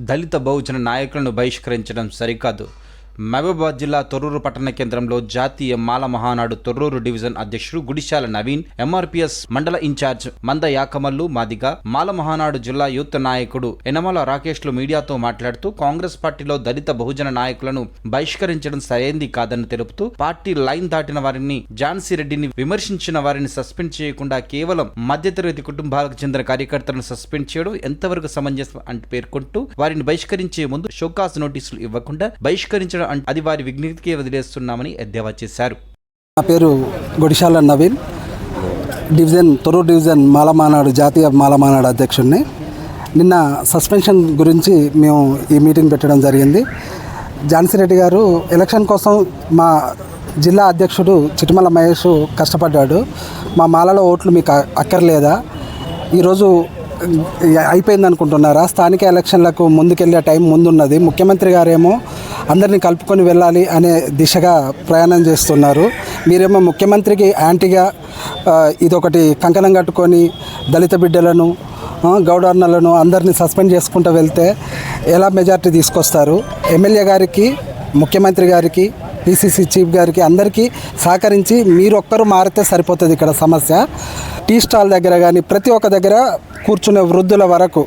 దళిత బహుజన నాయకులను బహిష్కరించడం సరికాదు. మహబూబాబాద్ జిల్లా తొర్రూరు పట్టణ కేంద్రంలో జాతీయ మాల మహానాడు తొర్రూరు డివిజన్ అధ్యక్షుడు గుడిశాల నవీన్ ఎంఆర్పిఎస్ మండల ఇన్ఛార్జ్ మంద యాకమల్లు మాదిగ మాల మహానాడు జిల్లా యూత్ నాయకుడు ఎనమల రాకేష్లు మీడియాతో మాట్లాడుతూ కాంగ్రెస్ పార్టీలో దళిత బహుజన నాయకులను బహిష్కరించడం సరైంది కాదని తెలుపుతూ పార్టీ లైన్ దాటిన వారిని ఝాన్సీ రెడ్డిని విమర్శించిన వారిని సస్పెండ్ చేయకుండా కేవలం మధ్యతరగతి కుటుంబాలకు చెందిన కార్యకర్తలను సస్పెండ్ చేయడం ఎంతవరకు సమంజసం అని పేర్కొంటూ వారిని బహిష్కరించే ముందు షోకాస్ నోటీసులు ఇవ్వకుండా బహిష్కరించడం అది వారి విజ్ఞతకే వదిలేస్తున్నామని ఎద్దేవా చేశారు. నా పేరు గుడిశాల నవీన్. డివిజన్ తొర్రూరు డివిజన్ మాలమానాడు జాతీయ మాలమానాడు అధ్యక్షుడిని నిన్న సస్పెన్షన్ గురించి మేము ఈ మీటింగ్ పెట్టడం జరిగింది. ఝాన్సీ రెడ్డి గారు ఎలక్షన్ కోసం మా జిల్లా అధ్యక్షుడు చిటిమల మహేష్ కష్టపడ్డాడు. మా మాలలో ఓట్లు మీకు అక్కర్లేదా? ఈరోజు అయిపోయింది అనుకుంటున్నారా స్థానిక ఎలక్షన్లకు ముందుకెళ్ళే టైం ముందున్నది. ముఖ్యమంత్రి గారేమో అందరినీ కలుపుకొని వెళ్ళాలి అనే దిశగా ప్రయాణం చేస్తున్నారు. మీరేమో ముఖ్యమంత్రికి యాంటీగా ఇదొకటి కంకణం కట్టుకొని దళిత బిడ్డలను గౌడర్నలను అందరినీ సస్పెండ్ చేసుకుంటూ వెళ్తే ఎలా మెజార్టీ తీసుకొస్తారు? ఎమ్మెల్యే గారికి ముఖ్యమంత్రి గారికి పిసిసి చీఫ్ గారికి అందరికీ సహకరించి మీరు ఒక్కరు మారితే సరిపోతుంది ఇక్కడ సమస్య. టీ స్టాల్ దగ్గర కానీ ప్రతి ఒక్క దగ్గర కూర్చునే వృద్ధుల వరకు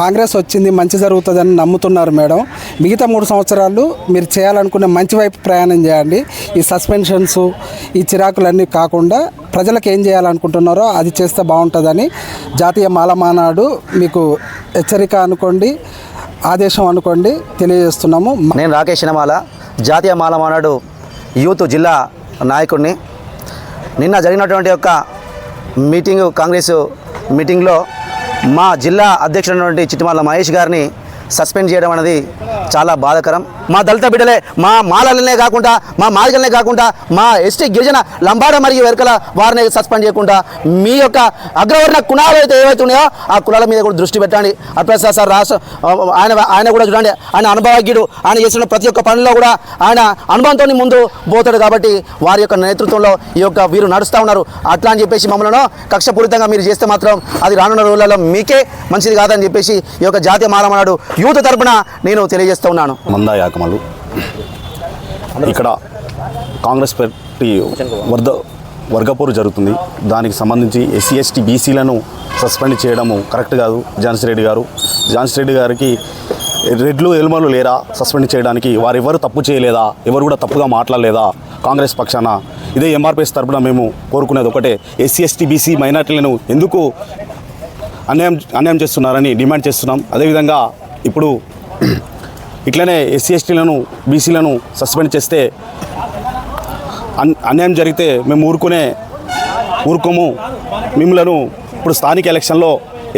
కాంగ్రెస్ వచ్చింది మంచి జరుగుతుందని నమ్ముతున్నారు మేడం. మిగతా మూడు సంవత్సరాలు మీరు చేయాలనుకునే మంచి వైపు ప్రయాణం చేయండి. ఈ సస్పెన్షన్స్ ఈ చిరాకులన్నీ కాకుండా ప్రజలకు ఏం చేయాలనుకుంటున్నారో అది చేస్తే బాగుంటుందని జాతీయ మాలమానాడు మీకు హెచ్చరిక అనుకోండి ఆదేశం అనుకోండి తెలియజేస్తున్నాము. నేను రాకేష్ నమాల జాతీయ మాలమానాడు యూత్ జిల్లా నాయకుడిని. నిన్న జరిగినటువంటి యొక్క మీటింగు కాంగ్రెస్ మీటింగ్లో మా జిల్లా అధ్యక్షుడైనటువంటి చిట్టిమాల మహేష్ గారిని సస్పెండ్ చేయడం అనేది చాలా బాధాకరం. మా దళిత బిడ్డలే మా మాలలనే కాకుండా మా మాదిగలనే కాకుండా మా ఎస్టీ గిరిజన లంబాడ మరియు వెరకల వారిని సస్పెండ్ చేయకుండా మీ యొక్క అగ్రవర్ణ కులాలు అయితే ఏవైతే ఉన్నాయో ఆ కులాల మీద కూడా దృష్టి పెట్టండి. అప్రసాద్ సార్ రాష్ట్ర ఆయన ఆయన కూడా చూడండి ఆయన అనుభవజ్ఞుడు ఆయన చేసిన ప్రతి ఒక్క పనిలో కూడా ఆయన అనుభవంతో ముందు పోతాడు కాబట్టి వారి యొక్క నేతృత్వంలో ఈ యొక్క వీరు నడుస్తూ ఉన్నారు. అట్లా అని చెప్పేసి మమ్మల్ని కక్షపూరితంగా మీరు చేస్తే మాత్రం అది రానున్న రోజులలో మీకే మంచిది కాదని చెప్పేసి ఈ యొక్క జాతీయ మారమన్నాడు యూత్ తరపున నేను తెలియజేస్తూ ఉన్నాను. మందా యాకమలు. ఇక్కడ కాంగ్రెస్ పార్టీ వర్ధ వర్గపోరు జరుగుతుంది. దానికి సంబంధించి ఎస్సీ ఎస్టీ బీసీలను సస్పెండ్ చేయడము కరెక్ట్ కాదు ఝాన్సీ రెడ్డి గారు. ఝాన్సీ రెడ్డి గారికి రెడ్లు ఎల్మలు లేరా? సస్పెండ్ చేయడానికి వారు ఎవరు తప్పు చేయలేదా? ఎవరు కూడా తప్పుగా మాట్లాడలేదా? కాంగ్రెస్ పక్షాన ఇదే ఎంఆర్పిఎస్ తరపున మేము కోరుకునేది ఒకటే. ఎస్సీ ఎస్టీ బీసీ మైనార్టీలను ఎందుకు అన్యాయం అన్యాయం చేస్తున్నారని డిమాండ్ చేస్తున్నాం. అదేవిధంగా ఇప్పుడు ఇట్లనే ఎస్సీ ఎస్టీలను బీసీలను సస్పెండ్ చేస్తే అన్ అన్యాయం జరిగితే మేము ఊరుకునే ఊరుకోము. మిమ్మలను ఇప్పుడు స్థానిక ఎలక్షన్లో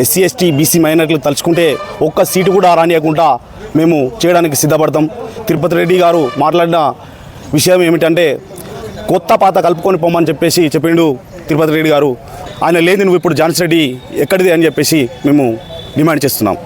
ఎస్సీ ఎస్టీ బీసీ మైనార్టీలు తలుచుకుంటే ఒక్క సీటు కూడా రానియకుండా మేము చేయడానికి సిద్ధపడతాం. తిరుపతి రెడ్డి గారు మాట్లాడిన విషయం ఏమిటంటే కొత్త పాత కలుపుకొని పోమని చెప్పేసి చెప్పిండు తిరుపతి రెడ్డి గారు. ఆయన లేదు నువ్వు ఇప్పుడు జాన్స్ రెడ్డి ఎక్కడిది అని చెప్పేసి మేము డిమాండ్ చేస్తున్నాం.